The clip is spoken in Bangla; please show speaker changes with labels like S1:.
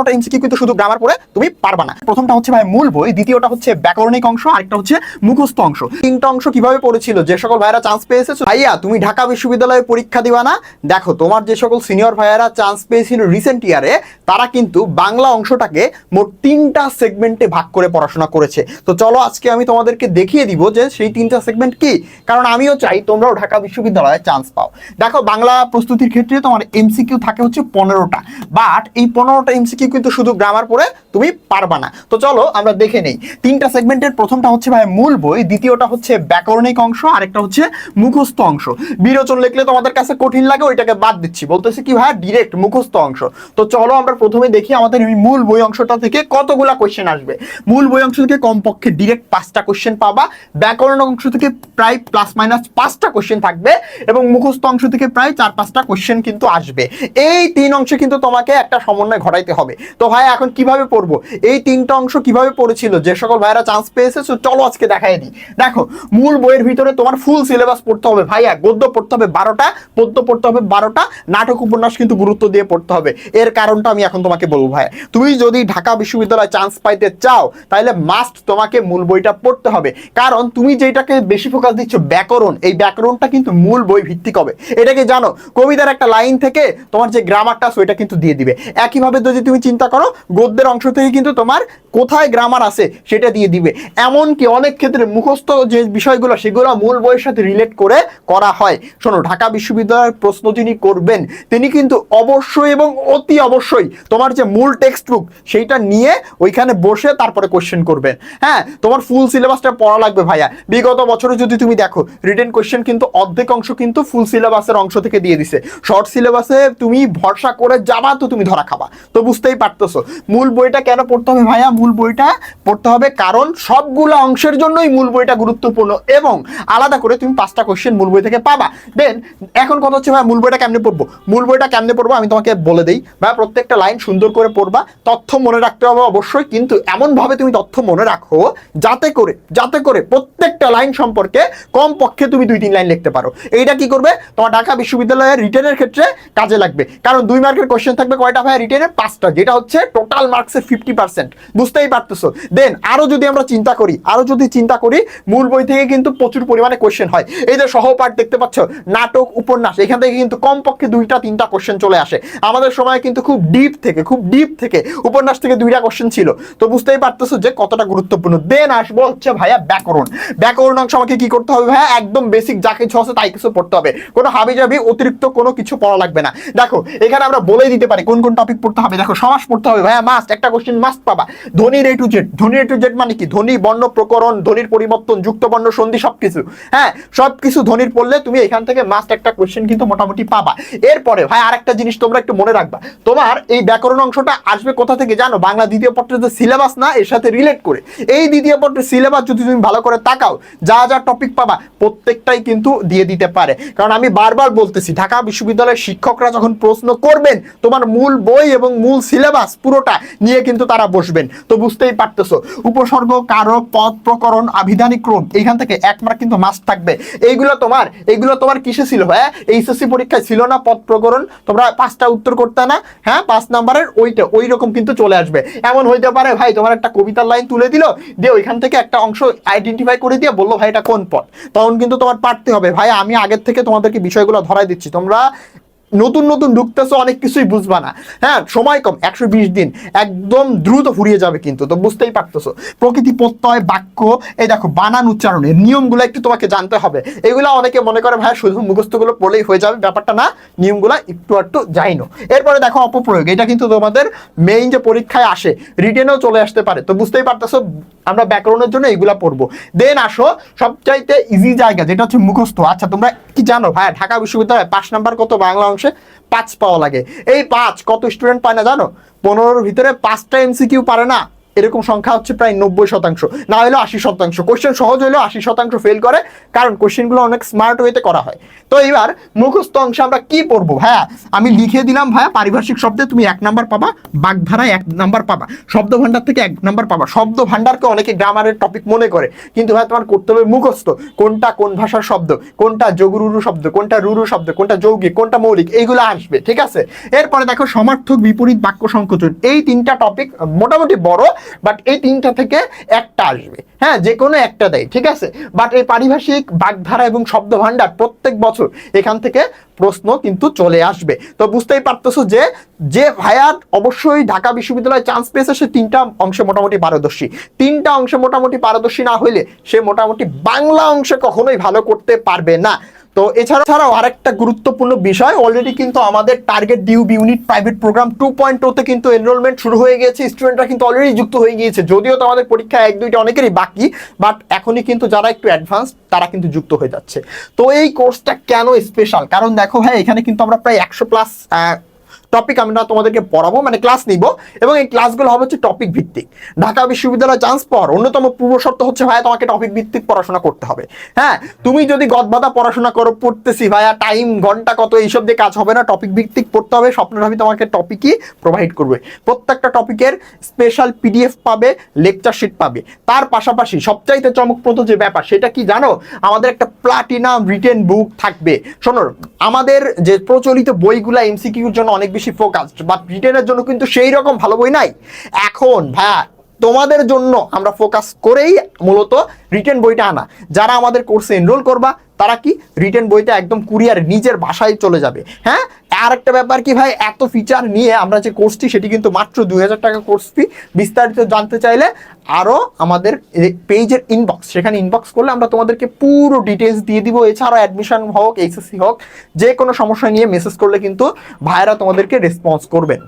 S1: পনেরোটা এমসিকিউ কিন্তু শুধু গ্রামার পড়ে তুমি পারবা না। প্রথমটা হচ্ছে ভাই মূল বই, দ্বিতীয়টা হচ্ছে ব্যাকরণিক অংশ, আরেকটা হচ্ছে মুখস্থ অংশ। তিনটা অংশ কীভাবে পড়েছিল? যে সকল ভাইয়েরা চান্স পেয়েছে ভাইয়া, তুমি ঢাকা বিশ্ববিদ্যালয়ে পরীক্ষা দিবা না? দেখো, তোমার যে সকল সিনিয়র ভাইয়েরা চান্স পেয়েছিল রিসেন্ট ইয়ারে তারা কিন্তু বাংলা অংশটাকে মোট তিনটা সেগমেন্টে ভাগ করে পড়াশোনা করেছে। তো চলো আজকে আমি তোমাদেরকে দেখিয়ে দিব যে সেই তিনটা সেগমেন্ট কি। কারণ আমিও চাই তোমরাও ঢাকা বিশ্ববিদ্যালয়ে চান্স পাও। দেখো, বাংলা প্রস্তুতির ক্ষেত্রে তোমার এমসিকিউ থাকে হচ্ছে পনেরোটা। বাট এই পনেরোটা এমসিকিউ কিন্তু শুধু গ্রামার পড়ে তুমি পারবা না। তো চলো আমরা দেখে নেই। তিনটা সেগমেন্টের প্রথমটা হচ্ছে ভাই মূল বই, দ্বিতীয়টা হচ্ছে ব্যাকরণিক অংশ, আরেকটা হচ্ছে মুখস্থ অংশ। বিরোচন লিখলে তোমাদের কাছে কঠিন লাগে, ওইটাকে বাদ দিচ্ছি। বলতেছি কি ভাই? ডিরেক্ট মুখস্থ অংশ। তো চলো আমরা প্রথমে দেখি আমাদের এই মূল বই অংশটা থেকে কতগুলা কোশ্চেন আসবে। মূল বই অংশ থেকে কমপক্ষে ডিরেক্ট পাঁচটা কোয়েশ্চেন পাবা। ব্যাকরণ অংশ থেকে প্রায় প্লাস মাইনাস পাঁচটা কোয়েশ্চেন থাকবে এবং মুখস্থ অংশ থেকে প্রায় চার পাঁচটা কোশ্চেন কিন্তু আসবে। এই তিন অংশে কিন্তু তোমাকে একটা সমন্বয় ঘটাইতে হবে। তো ভাই, এখন কীভাবে পড়ব? এই তিনটা অংশ কীভাবে পড়েছিল? যে সকল ভাইরা চান্স পেয়েছে চলো আজকে দেখাই দিই। দেখো, মূল বইয়ের ভিতরে তোমার ফুল সিলেবাস পড়তে হবে ভাইয়া। গদ্য পড়তে হবে বারোটা, পদ্য পড়তে হবে বারোটা, নাটক উপন্যাস কিন্তু গুরুত্ব দিয়ে পড়তে হবে। এর কারণটা আমি এখন তোমাকে বলব ভাই তুমি যদি ঢাকা বিশ্ববিদ্যালয়ে চান্স পাইতে চাও, তাহলে মাস্ট তোমাকে মূল বইটা পড়তে হবে। কারণ তুমি যেটাকে বেশি ফোকাস দিচ্ছ, ব্যাকরণ। এই ব্যাকরণটা কিন্তু মূল বই ভিত্তিক হবে। এটাকে জানো? কবিতার একটা লাইন থেকে তোমার যে গ্রামারটা সেটা কিন্তু দিয়ে দিবে। একইভাবে যদি তুমি চিন্তা করো, গদ্যের অংশ থেকে কিন্তু তোমার কোথায় গ্রামার আছে সেটা দিয়ে দিবে। এমনকি অনেক ক্ষেত্রে মুখস্থ যে বিষয়গুলো, সেগুলো মূল বইয়ের সাথে রিলেট করে করা হয়। শোনো, ঢাকা বিশ্ববিদ্যালয়ের প্রশ্ন যিনি করবেন, তিনি কিন্তু অবশ্যই এবং অতি অবশ্যই তোমার যে মূল টেক্সট বুক সেইটা নিয়ে ওইখানে বসে তারপরে কোশ্চেন করবেন হ্যাঁ তোমার ফুল সিলেবাসটা পড়া লাগবে ভাইয়া। বিগত বছরে যদি তুমি দেখো রিটেন কোশ্চেন কিন্তু অর্ধেক অংশ কিন্তু ফুল সিলেবাসের অংশ থেকে দিয়ে দিছে। শর্ট সিলেবাসে তুমি ভরসা করে যাবা তো তুমি ধরা খাবা। তো বুঝতেই পারতেছো। মূল বইটা কেন পড়তে হবে ভাইয়া? মূল বইটা পড়তে হবে কারণ সবগুলো অংশের জন্যই মূল বইটা গুরুত্বপূর্ণ এবং আলাদা করে তুমি পাঁচটা কোশ্চেন মূল বই থেকে পাবা। দেন এখন কথা হচ্ছে ভাই মূল বইটা কেমনে পড়ব? মূল বইটা কেমনে পড়ব আমি তোমাকে বলে দেই। ভাই প্রত্যেকটা লাইন সুন্দর করে পড়বা। তথ্য মনে রাখতে হবে অবশ্যই, কিন্তু এমনভাবে তুমি তথ্য মনে রাখো যাতে করে যাতে করে প্রত্যেকটা লাইন সম্পর্কে কম পক্ষে তুমি দুই তিন লাইন লিখতে পারো। এইটা কি করবে? তোমার ঢাকা বিশ্ববিদ্যালয়ের রিটেনের ক্ষেত্রে কাজে লাগবে। কারণ দুই মার্কের কোশ্চেন থাকবে কয়টা ভাই রিটেনের পাঁচটা। যেটা হচ্ছে টোটাল মার্কসের ফিফটি পার্সেন্ট বুঝতেই পারতেছো? দেন আরও যদি আমরা চিন্তা করি, আরও যদি চিন্তা করি, মূল বই থেকে কিন্তু প্রচুর পরিমাণে কোশ্চেন হয়। এই যে সহপাঠ দেখতে পাচ্ছ, নাটক, উপন্যাস, এখান থেকে কিন্তু কমপক্ষে দুইটা, তিনটা কোশ্চেন চলে আসে। আমাদের সময় কিন্তু খুব ডিপ থেকে, খুব ডিপ থেকে উপন্যাস থেকে দুইটা কোশ্চেন ছিল। তো বুঝতেই পারতেছো যে কতটা গুরুত্বপূর্ণ। দেন আসব হচ্ছে ভাইয়া ব্যাকরণ। ব্যাকরণ অংশ আমাকে কি করতে হবে ভাইয়া? একদম বেসিক যা কিছু আছে তাই কিছু পড়তে হবে। কোনো হাবি জাবি অতিরিক্ত কোনো কিছু পড়া লাগবে না। দেখো, এখানে আমরা বলে দিতে পারি কোন কোন টপিক পড়তে হবে। দেখো সমাস পড়তে হবে ভাইয়া মাস্ট একটা কোশ্চেন মাস্ট পাবা। ধ্বনির এ টু জেড ধ্বনির এ টু জেড মানে কি? ধ্বনি বর্ণ প্রকরণ ধ্বনির পরিবর্তন, যুক্ত বর্ণ, সন্ধি, সবকিছু। হ্যাঁ সবকিছু ধ্বনির পড়লে তুমি এখান থেকে মাস্ট একটা কোশ্চেন কিন্তু মোটামুটি পাবা। এরপরে ভাই আরেকটা জিনিস তোমরা একটু মনে রাখবা। তোমার এই ব্যাকরণ অংশটা আসবে কোথা থেকে জানো? বাংলা দ্বিতীয় পত্রের যে সিলেবাস না, এর সাথে রিলেট করে। এই দ্বিতীয় পত্রের সিলেবাস যদি তুমি ভালো করে তাকাও, যা যা টপিক পাবা, প্রত্যেকটাই কিন্তু দিয়ে দিতে পারে। কারণ আমি বারবার বলতেছি, ঢাকা বিশ্ববিদ্যালয়ের শিক্ষকরা যখন প্রশ্ন করবেন, তোমার মূল বই এবং মূল সিলেবাস পুরোটা নিয়ে কিন্তু তারা বসবেন। তো বুঝতেই পারতেছো, উপসর্গ, কারক পদ প্রকরণ আবিধানিক ক্রম এইখান থেকে এক মার্ক কিন্তু মাস্ট থাকবে। এইগুলো তোমার এইগুলো তোমার কিসে ছিল হ্যাঁ? এইচএসসি পরীক্ষায় ছিল না পদ প্রকরণ, তোমরা পাঁচটা উত্তর করতে না হ্যাঁ? পাঁচ নাম্বারের ওইটা ওই রকম কিন্তু চলে আসবে। এমন হইতে পারে, ভাই, তোমার একটা কবিতার লাইন তুলে দিল, দিয়ে ওইখান থেকে একটা অংশ আইডেন্টিফাই করে দিয়ে বলল, ভাই, এটা কোন পদ তখন কিন্তু তোমার পারতে হবে। ভাই, আমি আগের থেকে তোমাদেরকে বিষয়গুলো ধরাই দিচ্ছি। তোমরা নতুন নতুন ঢুকতেছো, অনেক কিছুই বুঝবা না। হ্যাঁ সময় কম, একশো বিশ দিন, একদম দ্রুত ফুরিয়ে যাবে কিন্তু, তো বুঝতেই পারতেছো। প্রকৃতি প্রত্যয়, বাক্য, এই দেখো, বানান উচ্চারণের নিয়মগুলো একটু তোমাকে জানতে হবে। এগুলো অনেকে মনে করে, ভাই, শুধু মুখস্থগুলো পড়লেই হয়ে যাবে, ব্যাপারটা না, নিয়মগুলো একটু একটু যাইনো এরপরে দেখো, অপপ্রয়োগ, এটা কিন্তু তোমাদের মেইন যে পরীক্ষায় আসে রিটেনেও চলে আসতে পারে, তো বুঝতেই পারতেছো, আমরা ব্যাকরণের জন্য এইগুলা পড়ব। দেন আসো, সবচাইতে ইজি জায়গা, যেটা হচ্ছে মুখস্থ। আচ্ছা তোমরা কি জানো, ভাই, ঢাকা বিশ্ববিদ্যালয়ে, পাঁচ নাম্বার কত, বাংলা পাঁচ পাওয়া লাগে। এই পাঁচ, কত স্টুডেন্ট পায় না জানো? পনেরোর ভিতরে পাঁচটা এমসিকিউ পারে না। এরকম সংখ্যা হচ্ছে প্রায় নব্বই শতাংশ। না হলেও আশি শতাংশ। কোশ্চেন সহজ হলেও আশি শতাংশ ফেল করে, কারণ কোশ্চেনগুলো অনেক স্মার্ট ওয়েতে করা হয়। তো এবার মুখস্থ অংশে আমরা কি পড়ব? হ্যাঁ আমি লিখে দিলাম ভাইয়া, পারিভাষিক শব্দে তুমি এক নাম্বার পাবা, বাগধারায় এক নাম্বার পাবা শব্দ ভান্ডার থেকে এক নাম্বার পাবা। শব্দ ভান্ডারকে অনেকে গ্রামারের টপিক মনে করে, কিন্তু ভাই তোমার করতে হবে মুখস্থ। কোনটা কোন ভাষার শব্দ? কোনটা যোগরুরু শব্দ? কোনটা রুরু শব্দ? কোনটা যৌগিক? কোনটা মৌলিক? এইগুলো আসবে, ঠিক আছে? এরপরে দেখো সমার্থক বিপরীত বাক্য সংকোচন। এই তিনটা টপিক মোটামুটি বড় বাট এই তিনটা থেকে একটা আসবে। হ্যাঁ যে কোনো একটা দেয়, ঠিক আছে? বাট এই পারিভাষিক বাগধারা এবং শব্দ ভান্ডার প্রত্যেক বছর এখান থেকে প্রশ্ন কিন্তু চলে আসবে। তো বুঝতেই পারতেছো যে যে ভাইয়ার অবশ্যই ঢাকা বিশ্ববিদ্যালয়ে চান্স পেয়েছে, সে তিনটা অংশে মোটামুটি পারদর্শী। তিনটা অংশে মোটামুটি পারদর্শী না হইলে সে মোটামুটি বাংলা অংশে কখনোই ভালো করতে পারবে না। তো এছাড়া ছাড়াও আরেকটা গুরুত্বপূর্ণ বিষয় অলরেডি কিন্তু আমাদের target due unit private programme two point তে কিন্তু এনরোলমেন্ট শুরু হয়ে গিয়েছে স্টুডেন্টরা কিন্তু অলরেডি যুক্ত হয়ে গিয়েছে। যদিও তো আমাদের পরীক্ষা এক দুইটা অনেকেরই বাকি বাট এখনই কিন্তু যারা একটু অ্যাডভান্স তারা কিন্তু যুক্ত হয়ে যাচ্ছে। তো এই কোর্সটা কেন স্পেশাল কারণ দেখো হ্যাঁ এখানে কিন্তু আমরা প্রায় একশো প্লাস টপিক আমরা তোমাদেরকে পড়াবো মানে ক্লাস নিব, এবং এই ক্লাসগুলো হবে হচ্ছে টপিক ভিত্তিক। ঢাকা বিশ্ববিদ্যালয় চান্স পাওয়ার অন্যতম পূর্ব শর্ত হচ্ছে, ভাইয়া, তোমাকে টপিক ভিত্তিক পড়াশোনা করতে হবে। হ্যাঁ তুমি যদি গদবাদা পড়াশোনা করো, পড়তেছি, ভাইয়া টাইম ঘণ্টা কত, এইসব দিয়ে কাজ হবে না টপিক ভিত্তিক পড়তে হবে স্বপ্নভাবি তোমাকে টপিকই প্রোভাইড করবে। প্রত্যেকটা টপিকের স্পেশাল পিডিএফ পাবে লেকচার শিট পাবে। তার পাশাপাশি সবচাইতে চমকপ্রদ যে ব্যাপার, সেটা কি জানো? আমাদের একটা প্লাটিনাম রিটেন বুক থাকবে। শোনো, আমাদের যে প্রচলিত বইগুলা এমসিকিউর জন্য অনেক বেশি ফোকাসড বাট রিটেনের জন্য কিন্তু সেই রকম ভালো বই নাই। এখন ভাইয়া তোমাদের জন্য আমরা ফোকাস করেই মূলত রিটেন বইটা আনা। যারা আমাদের কোর্সে এনরোল করবা, তারা কি রিটেন বইটা একদম কুরিয়ার নিজের ভাষায় চলে যাবে। হ্যাঁ? আর একটা ব্যাপার কি ভাই, এত ফিচার নিয়ে আমরা যে কোর্সটি সেটি কিন্তু মাত্র দুই হাজার টাকা কোর্স ফি বিস্তারিত জানতে চাইলে আরও আমাদের পেজের ইনবক্স সেখানে ইনবক্স করলে আমরা তোমাদেরকে পুরো ডিটেলস দিয়ে দিব। এছাড়াও অ্যাডমিশন হোক এইচএসসি হোক যে কোনো সমস্যা নিয়ে মেসেজ করলে কিন্তু ভাইরা তোমাদেরকে রেসপন্স করবেন।